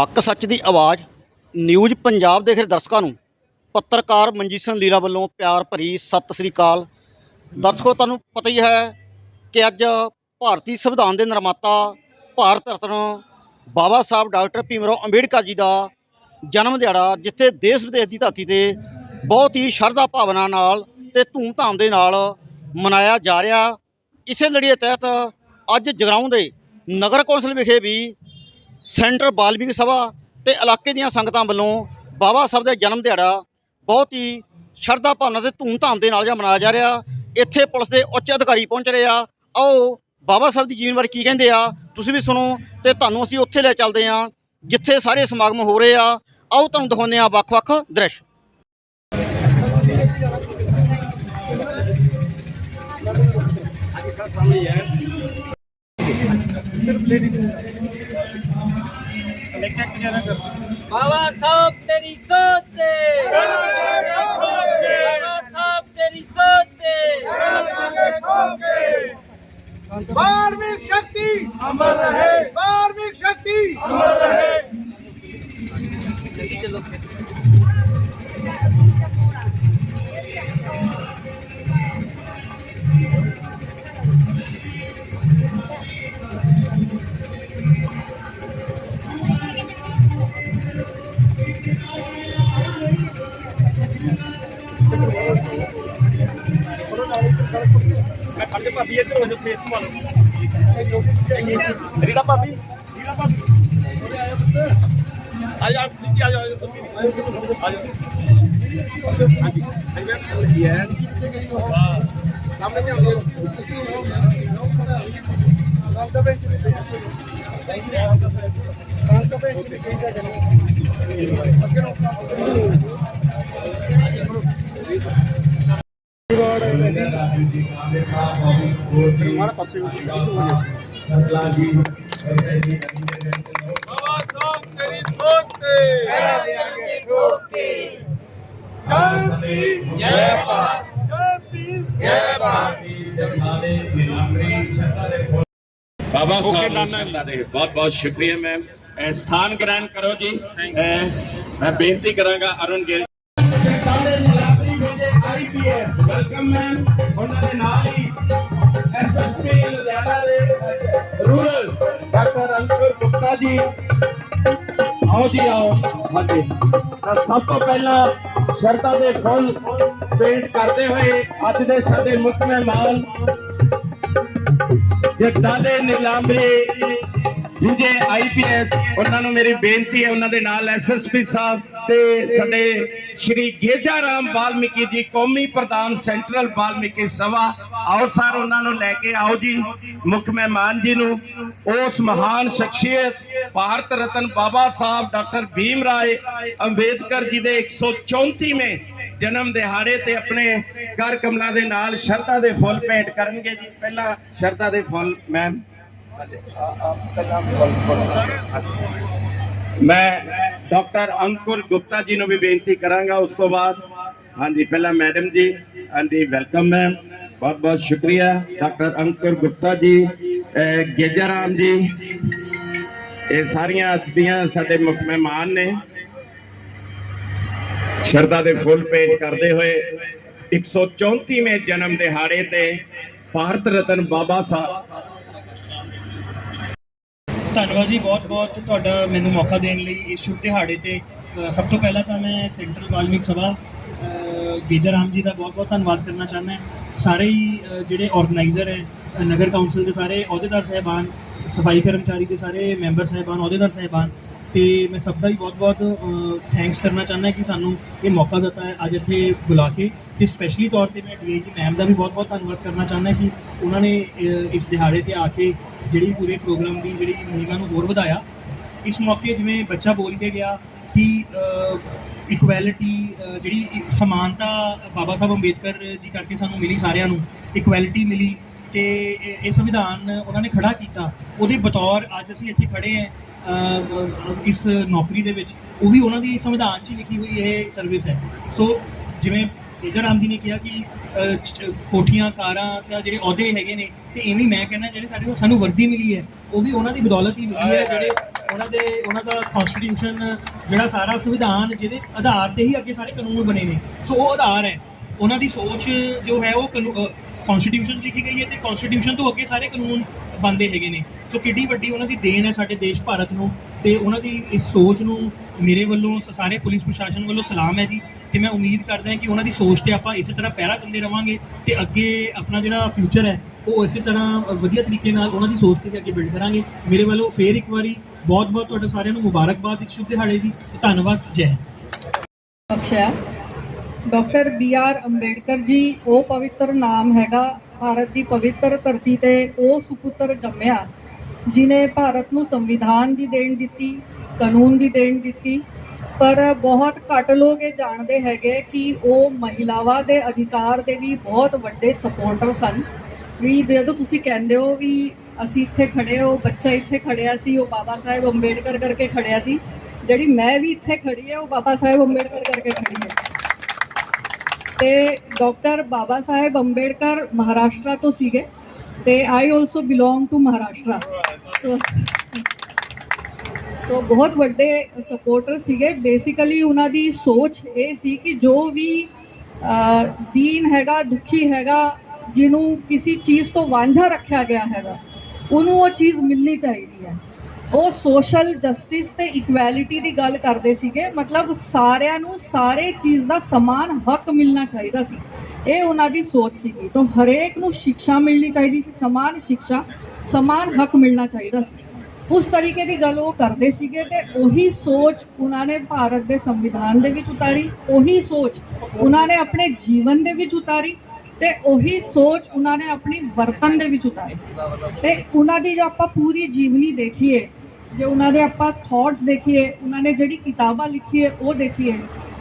ਹੱਕ ਸੱਚ ਦੀ ਆਵਾਜ਼ ਨਿਊਜ਼ ਪੰਜਾਬ ਦੇਖ ਰਹੇ ਦਰਸ਼ਕਾਂ ਨੂੰ। ਪੱਤਰਕਾਰ ਮਨਜੀਤ ਸਿੰਘ ਲੀਲਾ ਵੱਲੋਂ ਪਿਆਰ ਭਰੀ ਸਤਿ ਸ੍ਰੀ ਅਕਾਲ। ਦਰਸ਼ਕੋ, ਤੁਹਾਨੂੰ ਪਤਾ ਹੀ ਹੈ ਕਿ ਅੱਜ ਭਾਰਤੀ ਸੰਵਿਧਾਨ ਦੇ ਨਿਰਮਾਤਾ ਭਾਰਤ ਰਤਨ ਬਾਬਾ ਸਾਹਿਬ, ਡਾਕਟਰ ਭੀਮ ਰਾਓ ਅੰਬੇਡਕਰ ਜੀ ਦਾ ਜਨਮ ਦਿਹਾੜਾ, ਜਿੱਥੇ ਦੇਸ਼ ਵਿਦੇਸ਼ ਦੀ ਧਰਤੀ ਤੇ ਬਹੁਤ ਹੀ ਸ਼ਰਧਾ ਭਾਵਨਾ ਨਾਲ ਤੇ ਧੂਮਧਾਮ ਦੇ ਨਾਲ ਮਨਾਇਆ ਜਾ ਰਿਹਾ। ਇਸੇ ਲੜੀ ਦੇ ਤਹਿਤ ਅੱਜ ਜਗਰਾਉਂ ਦੇ ਨਗਰ ਕੌਂਸਲ ਵਿਖੇ ਵੀ ਸੈਂਟਰ ਬਾਲਮੀਕ ਸਭਾ ਤੇ ਇਲਾਕੇ ਦੀਆਂ ਸੰਗਤਾਂ ਵੱਲੋਂ ਬਾਬਾ ਸਾਹਿਬ ਦਾ ਜਨਮ ਦਿਹਾੜਾ ਬਹੁਤ ਹੀ ਸ਼ਰਧਾ ਭਾਵਨਾ ਤੇ ਧੂਮਧਾਮ ਦੇ ਨਾਲ ਜਿਹਾ ਮਨਾਇਆ ਜਾ ਰਿਹਾ। ਇੱਥੇ ਪੁਲਿਸ ਦੇ ਉੱਚ ਅਧਿਕਾਰੀ ਪਹੁੰਚ ਰਹੇ ਆ। ਆਓ, ਬਾਬਾ ਸਾਹਿਬ ਦੀ ਜੀਵਨ ਬਾਰੇ ਕੀ ਕਹਿੰਦੇ ਆ, ਤੁਸੀਂ ਵੀ ਸੁਣੋ ਤੇ ਤੁਹਾਨੂੰ ਅਸੀਂ ਉੱਥੇ ਲੈ ਚੱਲਦੇ ਆ, ਜਿੱਥੇ ਸਾਰੇ ਸਮਾਗਮ ਹੋ ਰਹੇ ਆ। ਆਓ, ਤੁਹਾਨੂੰ ਦਿਖਾਉਂਦੇ ਆ ਵੱਖ-ਵੱਖ ਦ੍ਰਿਸ਼। ਇੱਕ ਇੱਕ ਜਣਾ ਕਰ ਬਾਬਾ ਸਾਹਿਬ ਤੇਰੀ ਸੋਚ ਤੇ ਬਾਬਾ ਸਾਹਿਬ ਤੇਰੀ ਸੋਚ ਤੇ ਬਾਰਵੀਂ ਸ਼ਕਤੀ ਅਮਰ ਰਹੇ ਬਾਰਵੀਂ ਸ਼ਕਤੀ ਅਮਰ ਰਹੇ ਜਲਦੀ ਚਲੋ ਭਾਬੀ ਇੱਧਰ ਹੋ ਜਾ ਫੇਸ ਘੁਮਾ ਲਓ। ਰੀਨਾ ਭਾਬੀ। ਰੀਨਾ ਭਾਬੀ। ਆ ਜਾ ਜੀ ਆ ਜਾ ਤੁਸੀਂ ਆ ਜਾ ਹਾਂਜੀ। ਹਾਂਜੀ ਯੈਸ ਸਾਹਮਣੇ ਤੇ ਆਉਂਦੇ। ਕੰਮ ਤਾਂ ਬੈਂਚ ਤੇ ਕੰਮ ਤਾਂ ਬੈਂਚ ਤੇ ਕਹਿੰਦਾ ਜਨਮ ਅੱਗੇ ਨੂੰ ਮਾੜਾ ਪਾਸੇ ਨੂੰ ਹੋ ਜਾ ਬਾਬਾ ਸਾਹਿਬ ਤੇਰੀ ਸੋਚ ਤੇ ਜੈ ਭਾਰਤ ਜੈ ਭੀਮ ਜੈ ਭਾਰਤ ਬਾਬਾ Okay, ਦੇ ਨਾਲ ਹੀ ਐਸਐਸਪੀ ਲੁਧਿਆਣਾ ਦੇ ਰੂਰਲ ਡਾਕਟਰ ਅੰਕੁਰ ਗੁਪਤਾ ਜੀ। ਆਓ ਜੀ, ਆਓ। ਹਾਂਜੀ। ਤਾਂ ਸਭ ਤੋਂ ਪਹਿਲਾਂ ਸ਼ਰਧਾ ਦੇ ਫੁੱਲ ਪੇਂਟ ਕਰਦੇ ਹੋਏ ਅੱਜ ਦੇ ਸਾਡੇ ਮੁੱਖ ਮਹਿਮਾਨ ਜਗਦਾਲੇ ਨਿਲਾਂਬਰੇ ਜਿੰਦੇ ਆਈਪੀਐਸ ਉਹਨਾਂ ਨੂੰ ਮੇਰੀ ਬੇਨਤੀ ਹੈ, ਉਹਨਾਂ ਦੇ ਨਾਲ ਐਸਐਸਪੀ ਸਾਹਿਬ ਤੇ ਸਾਡੇ ਸ਼੍ਰੀ ਗੇਜਾ ਵਾਲਮੀਕੀ ਜੀ, ਕੌਮੀ ਪ੍ਰਧਾਨ ਸੈਂਟਰਲ ਵਾਲਮੀਕੀ ਸਭਾ। ਆਓ ਸਰ ਉਹਨਾਂ ਨੂੰ ਲੈ ਕੇ ਆਓ ਜੀ, ਮੁੱਖ ਮਹਿਮਾਨ ਜੀ ਨੂੰ। ਉਸ ਮਹਾਨ ਸ਼ਖਸੀਅਤ, ਭਾਰਤ ਰਤਨ ਬਾਬਾ ਸਾਹਿਬ ਡਾਕਟਰ ਭੀਮ ਰਾਏ ਅੰਬੇਦਕਰ ਜੀ ਦੇ 134ਵੇਂ ਜਨਮ ਦਿਹਾੜੇ ਤੇ ਆਪਣੇ ਕਰ ਕਮਲਾਂ ਦੇ ਨਾਲ ਸ਼ਰਧਾ ਦੇ ਫੁੱਲ ਭੇਂਟ ਕਰਨਗੇ ਜੀ। ਪਹਿਲਾਂ ਸ਼ਰਧਾ ਦੇ ਫੁੱਲ ਮੈਮ ਮੈਂ ਡਾਕਟਰ ਅੰਕੁਰ ਗੁਪਤਾ ਜੀ ਨੂੰ ਵੀ ਬੇਨਤੀ ਕਰਾਂਗਾ ਉਸ ਤੋਂ ਬਾਅਦ। ਹਾਂਜੀ, ਪਹਿਲਾਂ ਮੈਡਮ ਜੀ, ਹਾਂਜੀ, ਵੈਲਕਮ ਮੈਮ। ਬਹੁਤ ਬਹੁਤ ਸ਼ੁਕਰੀਆ, ਡਾਕਟਰ ਅੰਕੁਰ ਗੁਪਤਾ ਜੀ ਅਹ ਗੇਜਾ ਰਾਮ ਜੀ। ਇਹ ਸਾਰੀਆਂ ਅੱਜ ਦੀਆਂ ਸਾਡੇ ਮੁੱਖ ਮਹਿਮਾਨ ਨੇ। ਸ਼ਰਧਾ ਦੇ ਫੁੱਲ ਭੇਟ ਕਰਦੇ ਹੋਏ 134ਵੇਂ ਜਨਮ ਦਿਹਾੜੇ ਤੇ ਭਾਰਤ ਰਤਨ ਬਾਬਾ ਸਾਹਿਬ ਧੰਨਵਾਦ ਜੀ ਬਹੁਤ ਬਹੁਤ ਤੁਹਾਡਾ ਮੈਨੂੰ ਮੌਕਾ ਦੇਣ ਲਈ ਇਸ ਸ਼ੁਭ ਦਿਹਾੜੇ ਤੇ। ਸਭ ਤੋਂ ਪਹਿਲਾਂ ਤਾਂ ਮੈਂ ਸੈਂਟਰਲ ਵਾਲਮੀਕ ਸਭਾ ਅ, ਗੇਜਾ ਰਾਮ ਜੀ ਦਾ ਬਹੁਤ ਬਹੁਤ ਧੰਨਵਾਦ ਕਰਨਾ ਚਾਹੁੰਦਾ ਸਾਰੇ ਹੀ ਜਿਹੜੇ ਆਰਗੇਨਾਈਜ਼ਰ ਹੈ ਨਗਰ ਕੌਂਸਲ ਦੇ ਸਾਰੇ ਅਹੁਦੇਦਾਰ ਸਹਿਬਾਨ ਸਫ਼ਾਈ ਕਰਮਚਾਰੀ ਦੇ ਸਾਰੇ ਮੈਂਬਰ ਸਹਿਬਾਨ ਅਹੁਦੇਦਾਰ ਸਹਿਬਾਨ ਤੇ ਮੈਂ ਸਭ ਦਾ ਹੀ ਬਹੁਤ ਬਹੁਤ ਥੈਂਕਸ ਕਰਨਾ ਚਾਹੁੰਦਾ ਕਿ ਸਾਨੂੰ ਇਹ ਮੌਕਾ ਦਿੱਤਾ ਹੈ ਅੱਜ ਇੱਥੇ ਬੁਲਾ ਕੇ। ਤੇ ਸਪੈਸ਼ਲੀ ਤੌਰ ਤੇ ਮੈਂ ਡੀਆਈਜੀ ਮੈਮ ਦਾ ਵੀ ਬਹੁਤ ਬਹੁਤ ਧੰਨਵਾਦ ਕਰਨਾ ਚਾਹੁੰਦਾ ਕਿ ਉਹਨਾਂ ਨੇ ਇਸ ਦਿਹਾੜੇ ਤੇ ਆ ਕੇ ਜਿਹੜੀ ਪੂਰੇ ਪ੍ਰੋਗਰਾਮ ਦੀ ਜਿਹੜੀ ਮਹਿਮਾ ਨੂੰ ਹੋਰ ਵਧਾਇਆ। ਇਸ ਮੌਕੇ ਜਿਵੇਂ ਬੱਚਾ ਬੋਲ ਕੇ ਗਿਆ ਕਿ ਇਕੁਐਲਿਟੀ ਜਿਹੜੀ ਸਮਾਨਤਾ ਬਾਬਾ ਸਾਹਿਬ ਅੰਬੇਦਕਰ ਜੀ ਕਰਕੇ ਸਾਨੂੰ ਮਿਲੀ ਸਾਰਿਆਂ ਨੂੰ ਇਕੁਐਲਿਟੀ ਮਿਲੀ। ਤੇ ਇਹ ਸੰਵਿਧਾਨ ਉਹਨਾਂ ਨੇ ਖੜਾ ਕੀਤਾ। ਉਹਦੇ ਬਤੌਰ ਅੱਜ ਅਸੀਂ ਇੱਥੇ ਖੜੇ ਹਾਂ ਇਸ ਨੌਕਰੀ ਦੇ ਵਿੱਚ। ਉਹ ਵੀ ਉਹਨਾਂ ਦੀ ਸੰਵਿਧਾਨ 'ਚ ਹੀ ਲਿਖੀ ਹੋਈ ਇਹ ਸਰਵਿਸ ਹੈ। ਸੋ ਜਿਵੇਂ ਮੇਜਰ ਰਾਮ ਜੀ ਨੇ ਕਿਹਾ ਕਿ ਕੋਠੀਆਂ, ਕਾਰਾਂ ਤੇ ਜਿਹੜੇ ਅਹੁਦੇ ਹੈਗੇ ਨੇ, ਤੇ ਐਵੇਂ ਮੈਂ ਕਹਿੰਦਾ ਜਿਹੜੇ ਸਾਡੇ ਕੋਲ ਸਾਨੂੰ ਵਰਦੀ ਮਿਲੀ ਹੈ, ਉਹ ਵੀ ਉਹਨਾਂ ਦੀ ਬਦੌਲਤ ਹੀ ਮਿਲੀ ਹੈ, ਜਿਹੜੇ ਉਹਨਾਂ ਦੇ, ਉਹਨਾਂ ਦਾ ਕਨਸਟੀਟਿਊਸ਼ਨ ਜਿਹੜਾ ਸਾਰਾ ਸੰਵਿਧਾਨ ਜਿਹਦੇ ਆਧਾਰ ਤੇ ਹੀ ਅੱਗੇ ਸਾਰੇ ਕਾਨੂੰਨ ਬਣੇ ਨੇ। ਸੋ ਉਹ ਆਧਾਰ ਹੈ। ਉਹਨਾਂ ਦੀ ਸੋਚ ਜੋ ਹੈ ਉਹ ਕਨਸਟੀਟਿਊਸ਼ਨ ਲਿਖੀ ਗਈ ਹੈ ਤੇ ਕਨਸਟੀਟਿਊਸ਼ਨ ਤੋਂ ਅੱਗੇ ਸਾਰੇ ਕਾਨੂੰਨ ਬੰਦੇ ਹੈਗੇ ਨੇ। ਸੋ ਕਿੱਡੀ ਵੱਡੀ ਉਹਨਾਂ ਦੀ ਦੇਣ ਹੈ ਸਾਡੇ ਦੇਸ਼ ਭਾਰਤ ਨੂੰ ਤੇ ਉਹਨਾਂ ਦੀ ਇਸ ਸੋਚ ਨੂੰ ਮੇਰੇ ਵੱਲੋਂ, ਸ- ਸਾਰੇ ਪੁਲਿਸ ਪ੍ਰਸ਼ਾਸਨ ਵੱਲੋਂ ਸਲਾਮ ਹੈ ਜੀ। ਤੇ ਮੈਂ ਉਮੀਦ ਕਰਦਾ ਹਾਂ ਕਿ ਉਹਨਾਂ ਦੀ ਸੋਚ ਤੇ ਆਪਾਂ ਇਸੇ ਤਰ੍ਹਾਂ ਪਹਿਰਾ ਦਿੰਦੇ ਰਵਾਂਗੇ ਤੇ ਅੱਗੇ ਆਪਣਾ ਜਿਹੜਾ ਫਿਊਚਰ ਹੈ, ਉਹ ਇਸੇ ਤਰ੍ਹਾਂ ਵਧੀਆ ਤਰੀਕੇ ਨਾਲ ਉਹਨਾਂ ਦੀ ਸੋਚ ਤੇ ਅੱਗੇ ਬਿਲਡ ਕਰਾਂਗੇ। ਮੇਰੇ ਵੱਲੋਂ ਫੇਰ ਇੱਕ ਵਾਰੀ ਬਹੁਤ ਬਹੁਤ ਤੁਹਾਡੇ ਸਾਰਿਆਂ ਨੂੰ ਮੁਬਾਰਕਬਾਦ, ਇੱਕ ਸ਼ੁਭ ਦਿਹਾੜੇ ਦੀ ਧੰਨਵਾਦ, ਜੈ ਹਿੰਦ। ਬਖਸ਼ਿਆ doctor B R Ambedkar ji, ਉਹ ਪਵਿੱਤਰ ਨਾਮ ਹੈਗਾ। ਭਾਰਤ ਦੀ ਪਵਿੱਤਰ ਧਰਤੀ ਤੇ ਉਹ ਸੁਪੁੱਤਰ ਜੰਮਿਆ, ਜਿਨੇ ਭਾਰਤ ਨੂੰ ਸੰਵਿਧਾਨ ਦੀ ਦੇਣ ਦਿੱਤੀ, ਕਾਨੂੰਨ ਦੀ ਦੇਣ ਦਿੱਤੀ। ਪਰ ਬਹੁਤ ਘੱਟ ਲੋਕ ਇਹ ਜਾਣਦੇ ਹੈਗੇ ਕਿ ਉਹ ਮਹਿਲਾਵਾਂ ਦੇ ਅਧਿਕਾਰ ਦੇ ਵੀ ਬਹੁਤ ਵੱਡੇ ਸਪੋਰਟਰ ਸਨ। ਵੀ ਜਦੋਂ ਤੁਸੀਂ ਕਹਿੰਦੇ ਹੋ ਵੀ ਅਸੀਂ ਇੱਥੇ ਖੜੇ ਹੋ ਬੱਚਾ ਇੱਥੇ ਖੜਿਆ ਸੀ, ਉਹ ਬਾਬਾ ਸਾਹਿਬ ਅੰਬੇਡਕਰ ਕਰਕੇ ਖੜਿਆ ਸੀ। ਜਿਹੜੀ ਮੈਂ ਵੀ ਇੱਥੇ ਖੜੀ ਹੈ, ਉਹ ਬਾਬਾ ਸਾਹਿਬ ਅੰਬੇਡਕਰ ਕਰਕੇ ਖੜੀ ਹੈ। ਤੇ ਡਾਕਟਰ ਬਾਬਾ ਸਾਹਿਬ ਅੰਬੇਡਕਰ ਮਹਾਰਾਸ਼ਟਰ ਤੋਂ ਸੀਗੇ ਤੇ I also belong to Maharashtra. So so ਬਹੁਤ ਵੱਡੇ ਸਪੋਰਟਰ ਸੀਗੇ। ਬੇਸਿਕਲੀ ਉਹਨਾਂ ਦੀ ਸੋਚ ਇਹ ਸੀ ਕਿ ਜੋ ਵੀ ਦੀਨ ਹੈਗਾ, ਦੁਖੀ ਹੈਗਾ, ਜਿਹਨੂੰ ਕਿਸੇ ਚੀਜ਼ ਤੋਂ ਵਾਂਝਾ ਰੱਖਿਆ ਗਿਆ ਹੈਗਾ, ਉਹਨੂੰ ਉਹ ਚੀਜ਼ ਮਿਲਣੀ ਚਾਹੀਦੀ ਹੈ। ਉਹ ਸੋਸ਼ਲ ਜਸਟਿਸ ਤੇ ਇਕੁਐਲਿਟੀ ਦੀ ਗੱਲ ਕਰਦੇ ਸੀਗੇ, ਮਤਲਬ ਸਾਰਿਆਂ ਨੂੰ ਸਾਰੇ ਚੀਜ਼ ਦਾ ਸਮਾਨ ਹੱਕ ਮਿਲਣਾ ਚਾਹੀਦਾ ਸੀ। ਇਹ ਉਹਨਾਂ ਦੀ ਸੋਚ ਸੀਗੀ। ਤਾਂ ਹਰੇਕ ਨੂੰ ਸਿੱਖਿਆ ਮਿਲਣੀ ਚਾਹੀਦੀ ਸੀ, ਸਮਾਨ ਸਿੱਖਿਆ ਸਮਾਨ ਹੱਕ ਮਿਲਣਾ ਚਾਹੀਦਾ ਸੀ। ਉਸ ਤਰੀਕੇ ਦੀ ਗੱਲ ਉਹ ਕਰਦੇ ਸੀਗੇ ਤੇ ਉਹੀ ਸੋਚ ਉਹਨਾਂ ਨੇ ਭਾਰਤ ਦੇ ਸੰਵਿਧਾਨ ਦੇ ਵਿੱਚ ਉਤਾਰੀ, ਉਹੀ ਸੋਚ ਉਹਨਾਂ ਨੇ ਆਪਣੇ ਜੀਵਨ ਦੇ ਵਿੱਚ ਉਤਾਰੀ ਤੇ ਉਹੀ ਸੋਚ ਉਹਨਾਂ ਨੇ ਆਪਣੀ ਵਰਤਨ ਦੇ ਵਿੱਚ ਉਤਾਰੀ। ਤੇ ਉਹਨਾਂ ਦੀ ਜੇ ਆਪਾਂ ਪੂਰੀ ਜੀਵਨੀ ਦੇਖੀਏ ਜੇ ਉਹਨਾਂ ਦੇ ਆਪਾਂ ਥਾਟਸ ਦੇਖੀਏ, ਉਹਨਾਂ ਨੇ ਜਿਹੜੀ ਕਿਤਾਬਾਂ ਲਿਖੀ ਹੈ ਉਹ ਦੇਖੀਏ,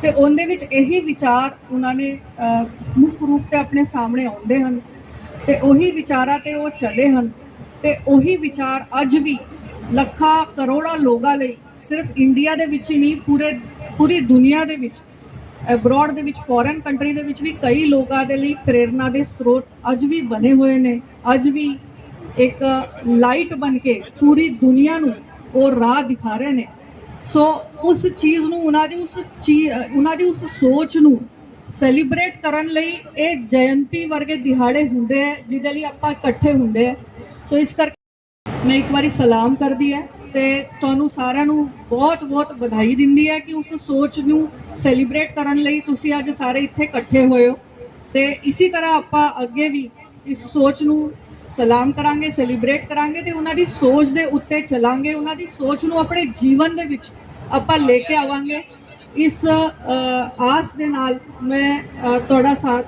ਤੇ ਉਹਦੇ ਵਿੱਚ ਇਹੀ ਵਿਚਾਰ ਉਹਨਾਂ ਨੇ ਮੁੱਖ ਰੂਪ ਤੇ ਆਪਣੇ ਸਾਹਮਣੇ ਆਉਂਦੇ ਹਨ। ਤੇ ਉਹੀ ਵਿਚਾਰਾਂ ਤੇ ਉਹ ਚੱਲੇ ਹਨ। ਤੇ ਉਹੀ ਵਿਚਾਰ ਅੱਜ ਵੀ ਲੱਖਾਂ ਕਰੋੜਾਂ ਲੋਕਾਂ ਲਈ ਸਿਰਫ ਇੰਡੀਆ ਦੇ ਵਿੱਚ ਹੀ ਨਹੀਂ, ਪੂਰੇ, ਪੂਰੀ ਦੁਨੀਆ ਦੇ ਵਿੱਚ ਅਬਰੋਡ ਦੇ ਵਿੱਚ ਫੋਰਨ ਕੰਟਰੀ ਦੇ ਵਿੱਚ ਵੀ ਕਈ ਲੋਕਾਂ ਦੇ ਲਈ ਪ੍ਰੇਰਣਾ ਦੇ ਸਰੋਤ ਅੱਜ ਵੀ ਬਣੇ ਹੋਏ ਨੇ। ਅੱਜ ਵੀ ਇੱਕ ਲਾਈਟ ਬਣ ਕੇ ਪੂਰੀ ਦੁਨੀਆ ਨੂੰ ਉਹ ਰਾਹ ਦਿਖਾ ਰਹੇ ਨੇ। ਸੋ ਉਸ ਚੀਜ਼ ਨੂੰ, ਉਹਨਾਂ ਦੀ ਉਸ ਚੀ- ਉਹਨਾਂ ਦੀ ਉਸ ਸੋਚ ਨੂੰ ਸੈਲੀਬ੍ਰੇਟ ਕਰਨ ਲਈ ਇਹ ਜਯੰਤੀ ਵਰਗੇ ਦਿਹਾੜੇ ਹੁੰਦੇ ਹੈ ਜਿਹਦੇ ਲਈ ਆਪਾਂ ਇਕੱਠੇ ਹੁੰਦੇ ਆ। ਸੋ ਇਸ ਕਰਕੇ ਮੈਂ ਇੱਕ ਵਾਰੀ ਸਲਾਮ ਕਰਦੀ ਹੈ ਤੇ ਤੁਹਾਨੂੰ ਸਾਰਿਆਂ ਨੂੰ ਬਹੁਤ-ਬਹੁਤ ਵਧਾਈ ਦਿੰਦੀ ਹੈ ਕਿ ਉਸ ਸੋਚ ਨੂੰ ਸੈਲੀਬ੍ਰੇਟ ਕਰਨ ਲਈ ਤੁਸੀਂ ਅੱਜ ਸਾਰੇ ਇੱਥੇ ਇਕੱਠੇ ਹੋਏ ਹੋ। ਤੇ ਇਸੇ ਤਰ੍ਹਾਂ ਆਪਾਂ ਅੱਗੇ ਵੀ ਇਸ ਸੋਚ ਨੂੰ ਸਲਾਮ ਕਰਾਂਗੇ ਸੈਲੀਬ੍ਰੇਟ ਕਰਾਂਗੇ ਤੇ ਉਹਨਾਂ ਦੀ ਸੋਚ ਦੇ ਉੱਤੇ ਚਲਾਂਗੇ, ਉਹਨਾਂ ਦੀ ਸੋਚ ਨੂੰ ਆਪਣੇ ਜੀਵਨ ਦੇ ਵਿੱਚ ਆਪਾਂ ਲੈ ਕੇ ਆਵਾਂਗੇ। ਇਸ ਆਸ ਦੇ ਨਾਲ ਮੈਂ ਤੁਹਾਡਾ ਸਾਥ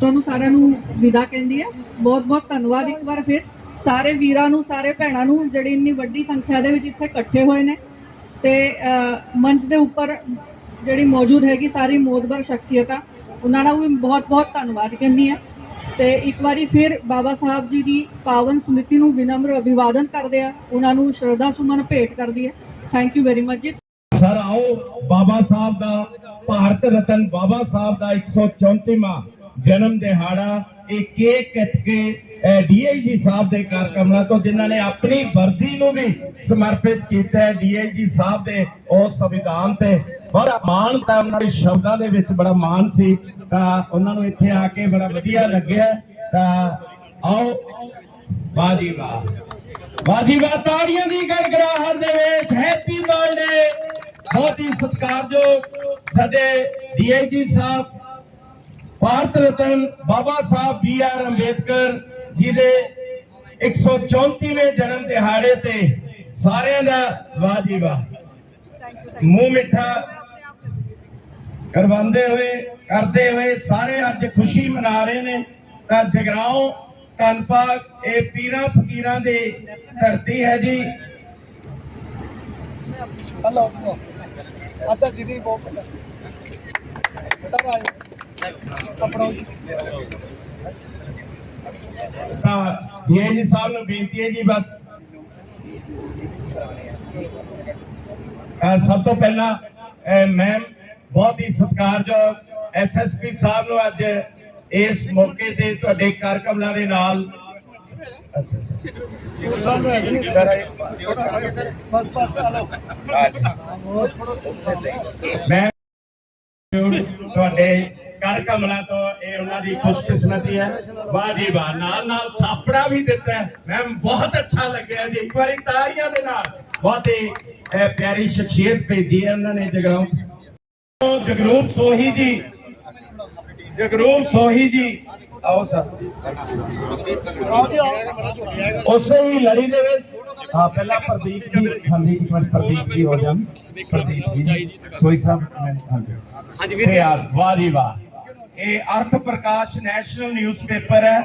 ਤੁਹਾਨੂੰ ਸਾਰਿਆਂ ਨੂੰ ਵਿਦਾ ਕਹਿੰਦੀ ਹੈ। ਬਹੁਤ ਬਹੁਤ ਧੰਨਵਾਦ ਇੱਕ ਵਾਰ ਫਿਰ। ਸਾਰੇ ਵੀਰਾਂ ਨੂੰ, ਸਾਰੇ ਭੈਣਾਂ ਨੂੰ, ਜਿਹੜੀ ਇੰਨੀ ਵੱਡੀ ਸੰਖਿਆ ਦੇ ਵਿੱਚ ਇੱਥੇ ਇਕੱਠੇ ਹੋਏ ਨੇ। ਤੇ ਮੰਚ ਦੇ ਉੱਪਰ ਜਿਹੜੀ ਮੌਜੂਦ ਹੈਗੀ ਸਾਰੀ ਮੋਦਬਰ ਸ਼ਖਸੀਅਤਾਂ, ਉਹਨਾਂ ਦਾ ਵੀ ਬਹੁਤ ਬਹੁਤ ਧੰਨਵਾਦ ਕਹਿੰਦੀ ਹੈ। ਤੇ ਇੱਕ ਵਾਰੀ ਫਿਰ ਬਾਬਾ ਸਾਹਿਬ ਜੀ ਦੀ ਪਾਵਨ ਸਮ੍ਰਿਤੀ ਨੂੰ ਵਿਨਮਰ ਅਭਿਵਾਦਨ ਕਰਦੇ ਆ। ਉਹਨਾਂ ਨੂੰ ਸ਼ਰਧਾ ਸੁਮਨ ਭੇਟ ਕਰਦੀ ਹੈ। ਥੈਂਕ ਯੂ ਵੈਰੀ ਮਚ ਜੀ। ਸਰ, ਆਓ ਬਾਬਾ ਸਾਹਿਬ ਦਾ, ਭਾਰਤ ਰਤਨ ਬਾਬਾ ਸਾਹਿਬ ਦਾ 134ਵਾਂ ਜਨਮ ਦਿਹਾੜਾ। ਇਹ ਕੇਕ ਕੱਟ ਕੇ ਡੀਆਈਜੀ ਸਾਹਿਬ ਦੇ ਕਾਰਕਮਲਾਂ ਤੋਂ, ਜਿਨ੍ਹਾਂ ਨੇ ਆਪਣੀ ਵਰਦੀ ਨੂੰ ਵੀ ਸਮਰਪਿਤ ਕੀਤਾ ਹੈ ਡੀਆਈਜੀ ਸਾਹਿਬ ਦੇ ਉਸ ਸੰਵਿਧਾਨ ਤੇ। ਬੜਾ ਮਾਣ ਤਾਂ ਉਹਨਾਂ ਦੇ ਸ਼ਬਦਾਂ ਦੇ ਵਿੱਚ ਬੜਾ ਮਾਣ ਸੀ। ਤਾਂ ਉਹਨਾਂ ਨੂੰ ਇੱਥੇ ਆ ਕੇ ਬੜਾ ਵਧੀਆ ਲੱਗਿਆ। ਤਾਂ ਆਓ, ਵਾਹ ਜੀ ਵਾਹ। ਵਾਹ ਜੀ ਵਾਹ, ਤਾੜੀਆਂ ਦੀ ਗੜਗੜਾਹਟ ਦੇ ਵਿੱਚ ਹੈਪੀ ਬਰਥਡੇ ਬਹੁਤ ਹੀ ਸਤਿਕਾਰਯੋਗ ਸਾਡੇ DIG sahib, Bharat Ratna Baba Sahib B R Ambedkar ji ਦੇ 134ਵੇਂ ਜਨਮ ਦਿਹਾੜੇ ਤੇ ਸਾਰਿਆਂ ਦਾ ਵਾਹ ਜੀ ਵਾਹ। ਮੂੰਹ ਮਿੱਠਾ ਕਰਵਾਉਂਦੇ ਹੋਏ ਕਰਦੇ ਹੋਏ ਸਾਰੇ ਅੱਜ ਖੁਸ਼ੀ ਮਨਾ ਰਹੇ ਨੇ। ਤਾਂ ਜਗਰਾਉਂ ਕਨਪਾਕ ਇਹ ਪੀਰਾਂ ਫਕੀਰਾਂ ਦੀ ਧਰਤੀ ਹੈ ਜੀ। ਅੱਧਾ ਦੀਦੀ ਬਹੁਤ ਸਭ ਆਏ ਤਾਂ ਇਹ ਜੀ ਸਾਹਿਬ ਨੂੰ ਬੇਨਤੀ ਹੈ ਜੀ ਬਸ। ਸਭ ਤੋਂ ਪਹਿਲਾਂ ਮੈਮ ਬਹੁਤ ਹੀ ਸਤਿਕਾਰਯੋਗ ਐਸਐਸਪੀ ਸਾਹਿਬ ਨੂੰ ਅੱਜ ਇਸ ਮੌਕੇ ਤੇ ਤੁਹਾਡੇ ਕਾਰਕਮਲਾਂ ਦੇ ਨਾਲ ਅੱਛਾ ਸਰ ਸਾਨੂੰ ਹੈ ਨਹੀਂ ਸਰ। ਇਹ- ਬਸ ਬਸ ਆ ਲਓ ਮੈਂ ਤੁਹਾਡੇ ਕਰ ਕਮਲਾ ਤੋਂ ਇਹ ਉਹਨਾਂ ਦੀ ਖੁਸ਼ਕਿਸਮਤੀ ਹੈ। ਵਾਹ ਜੀ ਵਾਹ। ਨਾਲ ਨਾਲ ਥਾਪੜਾ ਵੀ ਦਿੱਤਾ ਮੈਂ ਬਹੁਤ ਅੱਛਾ ਲੱਗਿਆ ਜੀ। ਇੱਕ ਵਾਰੀ ਤਾੜੀਆਂ ਦੇ ਨਾਲ। ਬਹੁਤ ਹੀ ਪਿਆਰੀ ਸ਼ਖਸੀਅਤ ਭੇਜੀ ਹੈ ਉਹਨਾਂ ਨੇ ਜਗਰਾਉਂ। ਜਗਰੂਪ ਸੋਹੀ ਜੀ ਜਗਰੂਪ ਸੋਹੀ ਜੀ ਆਓ ਸਰ ਆਓ ਜੀ ਆਓ ਉਸੇ ਹੀ ਲੜੀ ਦੇ ਵਿੱਚ ਹਾਂ ਪਹਿਲਾਂ ਪ੍ਰਦੀਪ ਜੀ ਹਾਂਜੀ ਇੱਕ ਮਿੰਟ ਪ੍ਰਦੀਪ ਜੀ ਹੋ ਜਾਣ ਪ੍ਰਦੀਪ ਜੀ ਸੋਈ ਸਾਹਿਬ ਮੈਂ- ਹਾਂਜੀ ਹਾਂਜੀ ਵੀਰ ਯਾਰ ਵਾਹ ਜੀ ਵਾਹ ਇਹ ਅਰਥ ਪ੍ਰਕਾਸ਼ ਨੈਸ਼ਨਲ ਨਿਊਜ਼ਪੇਪਰ ਹੈ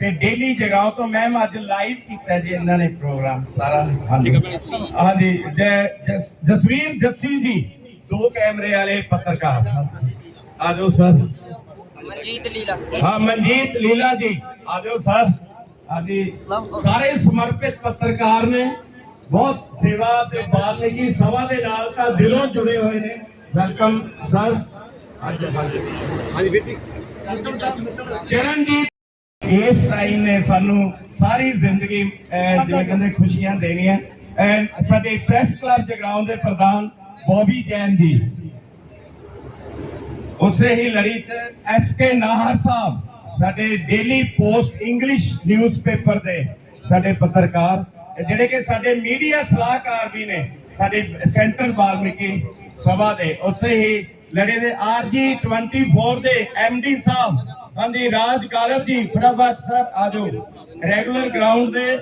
ਤੇ ਡੇਲੀ ਜਗਾਓ ਤੋਂ ਮੈਮ ਅੱਜ ਲਾਈਵ ਕੀਤਾ ਜੀ ਇਹਨਾਂ ਨੇ ਪ੍ਰੋਗਰਾਮ ਸਾਰਾ ਹਾਂਜੀ ਹਾਂਜੀ ਜੈ- ਜਸ- ਜਸਵੀਰ ਜੱਸੀ ਜੀ ਦੋ ਕੈਮਰੇ ਵਾਲੇ ਪੱਤਰਕਾਰ। ਆਜੋ ਸਰ। ਮਨਜੀਤ ਲੀਲਾ। ਹਾਂ ਮਨਜੀਤ ਲੀਲਾ ਜੀ। ਆ ਜਾਓ ਸਰ। ਹਾਂਜੀ ਸਾਰੇ ਸਮਰਪਿਤ ਪੱਤਰਕਾਰ ਨੇ ਬਹੁਤ ਸੇਵਾ ਤੇ ਬਾਲਮੀਕੀ ਸਭਾ ਦੇ ਨਾਲ ਤਾਂ ਦਿਲੋਂ ਜੁੜੇ ਹੋਏ ਨੇ। Welcome sir. ਅੱਜ ਹਾਂਜੀ। ਵੀਰ ਜੀ। ਚਰਨਜੀਤ ਇਸ ਟਾਈਮ ਨੇ ਸਾਨੂੰ ਸਾਰੀ ਜ਼ਿੰਦਗੀ ਜਿਵੇਂ ਕਹਿੰਦੇ ਖੁਸ਼ੀਆਂ ਦੇਣੀਆਂ। ਸਾਡੇ ਪ੍ਰੈਸ ਕਲੱਬ ਜਗਰਾਉਂ ਦੇ ਪ੍ਰਧਾਨ ਬੋਬੀ ਜੈਨ ਜੀ ਉਸੇ ਹੀ ਲੜੀ ਚ ਐਸ ਕੇ ਨਾਹਰ ਸਾਹਿਬ ਸਾਡੇ ਡੇਲੀ ਪੋਸਟ ਇੰਗਲਿਸ਼ ਨਿਊਜ਼ਪੇਪਰ ਦੇ ਸਾਡੇ ਪੱਤਰਕਾਰ ਜਿਹੜੇ ਕਿ ਸਾਡੇ ਮੀਡੀਆ ਸਲਾਹਕਾਰ ਵੀ ਨੇ ਸਾਡੇ ਸੈਂਟਰ ਵਾਲਮੀਕੀ ਸਭਾ ਦੇ ਉਸੇ ਹੀ ਲੜੇ ਦੇ ਆਰਜੀ 24 ਦੇ ਐਮਡੀ ਸਾਹਿਬ ਹਾਂਜੀ ਰਾਜ ਗਾਲਬ ਜੀ ਫਟਾਫਟ ਸਰ ਆਜੋ ਰੈਗੂਲਰ ਗਰਾਊਂਡ ਦੇ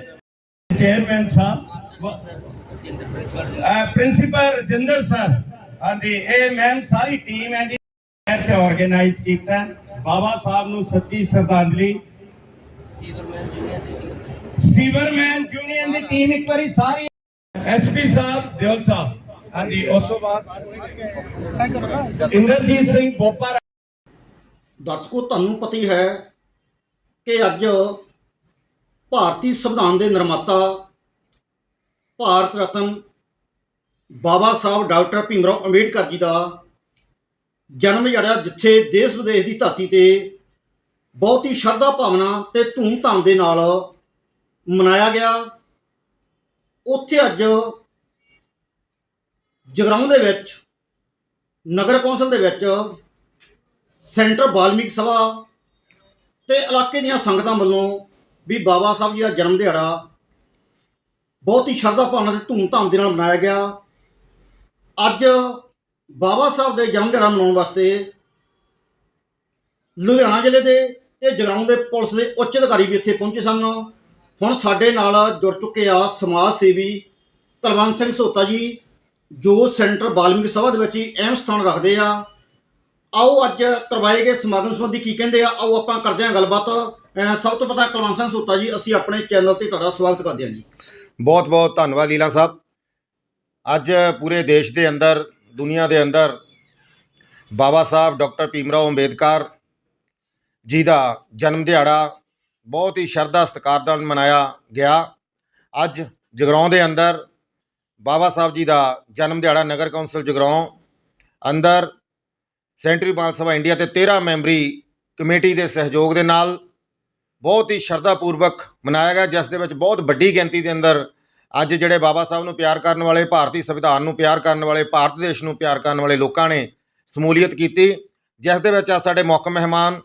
chairman sahib principal Rajinder sir. ਹਾਂਜੀ ਇਹ ਮੈਮ ਸਾਰੀ ਟੀਮ ਹੈ ਜੀ। ਮੈਚ ਆਰਗੇਨਾਈਜ਼ ਕੀਤਾ। ਹੈ। ਬਾਬਾ ਸਾਹਿਬ ਨੂੰ ਸੱਚੀ ਸ਼ਰਧਾਂਜਲੀ। ਸੀਵਰਮੈਨ ਯੂਨੀਅਨ ਦੀ ਟੀਮ ਇੱਕ ਵਾਰੀ ਸਾਰੀ ਐਸਪੀ ਸਾਹਿਬ ਦਿਓਲ ਸਾਹਿਬ। ਹਾਂਜੀ ਉਸ ਤੋਂ ਬਾਅਦ ਇੰਦਰਜੀਤ ਸਿੰਘ ਬੋਪਾ ਦਰਸ਼ਕੋ ਤੁਹਾਨੂੰ ਪਤਾ ਹੀ ਹੈ ਕਿ ਅੱਜ ਭਾਰਤੀ ਸੰਵਿਧਾਨ ਦੇ ਨਿਰਮਾਤਾ ਭਾਰਤ ਰਤਨ ਬਾਬਾ ਸਾਹਿਬ ਡਾਕਟਰ ਭੀਮਰਾਓ ਅੰਬੇਡਕਰ ਜੀ ਦਾ ਜਨਮ ਜਿਹੜਾ ਜਿੱਥੇ ਦੇਸ਼ ਵਿਦੇਸ਼ ਦੀ ਧਰਤੀ ਤੇ ਬਹੁਤ ਹੀ ਸ਼ਰਧਾ ਭਾਵਨਾ ਤੇ ਧੂਮ-ਧਾਮ ਦੇ ਨਾਲ ਮਨਾਇਆ ਗਿਆ। ਉੱਥੇ ਅੱਜ ਜਗਰਾਉਂ ਦੇ ਵਿੱਚ, ਨਗਰ ਕੌਂਸਲ ਦੇ ਵਿੱਚ ਸੈਂਟਰ ਬਾਲਮੀਕ ਸਭਾ ਤੇ ਇਲਾਕੇ ਦੀਆਂ ਸੰਗਤਾਂ ਵੱਲੋਂ ਵੀ ਬਾਬਾ ਸਾਹਿਬ ਜੀ ਦਾ ਜਨਮ ਦਿਹਾੜਾ ਬਹੁਤ ਹੀ ਸ਼ਰਧਾ ਭਾਵਨਾ ਤੇ ਧੂਮ-ਧਾਮ ਦੇ ਨਾਲ ਮਨਾਇਆ ਗਿਆ। ਅੱਜ ਬਾਬਾ ਸਾਹਿਬ ਦੇ ਜਨਮ ਦਿਹਾੜਾ ਮਨਾਉਣ ਵਾਸਤੇ ਲੁਧਿਆਣਾ ਜ਼ਿਲ੍ਹੇ ਦੇ ਤੇ ਜਗਰਾਉਂ ਦੇ ਪੁਲਿਸ ਦੇ ਉੱਚ ਅਧਿਕਾਰੀ ਵੀ ਇੱਥੇ ਪਹੁੰਚੇ ਸਨ। ਹੁਣ ਸਾਡੇ ਨਾਲ ਜੁੜ ਚੁੱਕੇ ਆ ਸਮਾਜ ਸੇਵੀ ਕੁਲਵੰਤ ਸਿੰਘ ਸੋਤਾ ਜੀ, ਜੋ ਸੈਂਟਰ ਬਾਲਮੀਕ ਸਭਾ ਦੇ ਵਿੱਚ ਹੀ ਅਹਿਮ ਸਥਾਨ ਰੱਖਦੇ ਆ। ਆਓ ਅੱਜ ਕਰਵਾਏ ਗਏ ਸਮਾਗਮ ਸੰਬੰਧੀ ਕੀ ਕਹਿੰਦੇ ਆ, ਆਓ ਆਪਾਂ ਕਰਦੇ ਹਾਂ ਗੱਲਬਾਤ। ਸਭ ਤੋਂ ਪਹਿਲਾਂ ਕੁਲਵੰਤ ਸਿੰਘ ਸੋਤਾ ਜੀ, ਅਸੀਂ ਆਪਣੇ ਚੈਨਲ ਤੇ ਤੁਹਾਡਾ ਸਵਾਗਤ ਕਰਦੇ ਹਾਂ ਜੀ। ਬਹੁਤ ਬਹੁਤ ਧੰਨਵਾਦ ਲੀਲਾ ਸਾਹਿਬ। ਅੱਜ ਪੂਰੇ ਦੇਸ਼ ਦੇ ਅੰਦਰ, ਦੁਨੀਆ ਦੇ ਅੰਦਰ ਬਾਬਾ ਸਾਹਿਬ ਡਾਕਟਰ ਭੀਮਰਾਓ ਅੰਬੇਦਕਰ ਜੀ ਦਾ ਜਨਮ ਦਿਹਾੜਾ ਬਹੁਤ ਹੀ ਸ਼ਰਧਾ ਸਤਿਕਾਰ ਨਾਲ ਮਨਾਇਆ ਗਿਆ। ਅੱਜ ਜਗਰਾਉਂ ਦੇ ਅੰਦਰ ਬਾਬਾ ਸਾਹਿਬ ਜੀ ਦਾ ਜਨਮ ਦਿਹਾੜਾ ਨਗਰ ਕੌਂਸਲ ਜਗਰਾਉਂ ਅੰਦਰ ਸੈਂਟਰੀ ਬਾਲ ਸਭਾ ਇੰਡੀਆ ਤੇ 13 ਮੈਂਬਰੀ ਕਮੇਟੀ ਦੇ ਸਹਿਯੋਗ ਦੇ ਨਾਲ ਬਹੁਤ ਹੀ ਸ਼ਰਧਾਪੂਰਵਕ ਮਨਾਇਆ ਗਿਆ, ਜਿਸ ਦੇ ਵਿੱਚ ਬਹੁਤ ਵੱਡੀ ਗਿਣਤੀ ਦੇ ਅੰਦਰ ਅੱਜ ਜਿਹੜੇ ਬਾਬਾ ਸਾਹਿਬ ਨੂੰ ਪਿਆਰ ਕਰਨ ਵਾਲੇ, ਭਾਰਤੀ ਸੰਵਿਧਾਨ ਨੂੰ ਪਿਆਰ ਕਰਨ ਵਾਲੇ, ਭਾਰਤ ਦੇਸ਼ ਨੂੰ ਪਿਆਰ ਕਰਨ ਵਾਲੇ ਲੋਕਾਂ ਨੇ ਸਮੂਲੀਅਤ ਕੀਤੀ, ਜਿਸ ਦੇ ਵਿੱਚ ਅੱਜ ਸਾਡੇ ਮੁੱਖ ਮਹਿਮਾਨ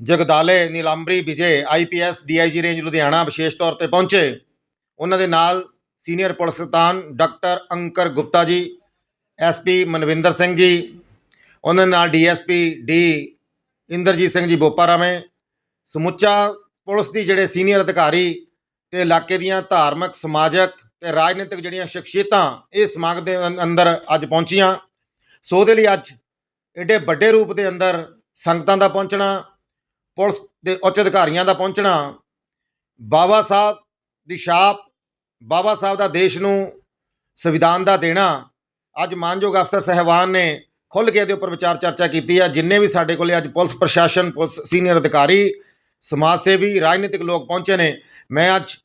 Jagdale, Nilambari Vijay IPS DIG range Ludhiana ਵਿਸ਼ੇਸ਼ ਤੌਰ ਤੇ ਪਹੁੰਚੇ। ਉਹਨਾਂ ਦੇ ਨਾਲ ਸੀਨੀਅਰ ਪੁਲਿਸ ਕਪਤਾਨ ਡਾਕਟਰ ਅੰਕਰ ਗੁਪਤਾ ਜੀ ਐਸਪੀ ਮਨਵਿੰਦਰ ਸਿੰਘ ਜੀ, ਉਹਨਾਂ ਦੇ ਨਾਲ ਡੀਐਸਪੀ ਡੀ ਇੰਦਰਜੀਤ ਸਿੰਘ ਜੀ ਬੋਪਾਰਾਵੇਂ ਸਮੁੱਚਾ ਪੁਲਿਸ ਦੀ ਜਿਹੜੇ ਸੀਨੀਅਰ ਅਧਿਕਾਰੀ ਤੇ ਇਲਾਕੇ ਦੀਆਂ ਧਾਰਮਿਕ, ਸਮਾਜਿਕ ਤੇ ਰਾਜਨੀਤਿਕ ਜਿਹੜੀਆਂ ਸ਼ਖਸੀਅਤਾਂ ਇਹ ਸਮਾਗਮ ਦੇ ਅੰਦਰ ਅੱਜ ਪਹੁੰਚੀਆਂ। ਸੋ ਉਹਦੇ ਲਈ ਅੱਜ ਏਡੇ ਵੱਡੇ ਰੂਪ ਦੇ ਅੰਦਰ ਸੰਗਤਾਂ ਦਾ ਪਹੁੰਚਣਾ, ਪੁਲਿਸ ਦੇ ਉੱਚ ਅਧਿਕਾਰੀਆਂ ਦਾ ਪਹੁੰਚਣਾ, ਬਾਬਾ ਸਾਹਿਬ ਦੀ ਛਾਪ, ਬਾਬਾ ਸਾਹਿਬ ਦਾ ਦੇਸ਼ ਨੂੰ ਸੰਵਿਧਾਨ ਦਾ ਦੇਣਾ, ਅੱਜ ਮਾਨਯੋਗ ਅਫਸਰ ਸਹਿਬਾਨ ਨੇ ਖੁੱਲ੍ਹ ਕੇ ਇਹਦੇ ਉੱਪਰ ਵਿਚਾਰ ਚਰਚਾ ਕੀਤੀ ਹੈ। ਜਿੰਨੇ ਵੀ ਸਾਡੇ ਕੋਲੇ ਅੱਜ ਪੁਲਿਸ ਪ੍ਰਸ਼ਾਸਨ, ਪੁਲਿਸ ਸੀਨੀਅਰ ਅਧਿਕਾਰੀ ਸਮਾਜ ਸੇਵੀ, ਰਾਜਨੀਤਿਕ ਲੋਕ ਪਹੁੰਚੇ ਨੇ। ਮੈਂ ਅੱਜ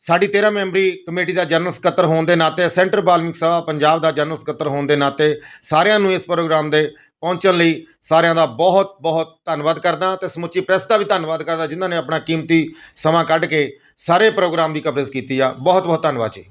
ਸਾਡੀ 13 ਮੈਂਬਰੀ ਕਮੇਟੀ ਦਾ ਜਨਰਲ ਸਕੱਤਰ ਹੋਣ ਦੇ ਨਾਤੇ, ਸੈਂਟਰ ਬਾਲਮਿਕ ਸਭਾ ਪੰਜਾਬ ਦਾ ਜਨਰਲ ਸਕੱਤਰ ਹੋਣ ਦੇ ਨਾਤੇ ਸਾਰਿਆਂ ਨੂੰ ਇਸ ਪ੍ਰੋਗਰਾਮ ਦੇ ਪਹੁੰਚਣ ਲਈ ਸਾਰਿਆਂ ਦਾ ਬਹੁਤ ਬਹੁਤ ਧੰਨਵਾਦ ਕਰਦਾ ਤੇ ਸਮੁੱਚੀ ਪ੍ਰੈਸ ਦਾ ਵੀ ਧੰਨਵਾਦ ਕਰਦਾ, ਜਿਨ੍ਹਾਂ ਨੇ ਆਪਣਾ ਕੀਮਤੀ ਸਮਾਂ ਕੱਢ ਕੇ ਸਾਰੇ ਪ੍ਰੋਗਰਾਮ ਦੀ ਕਵਰੇਜ ਕੀਤੀ ਆ। ਬਹੁਤ ਬਹੁਤ ਧੰਨਵਾਦ ਜੀ।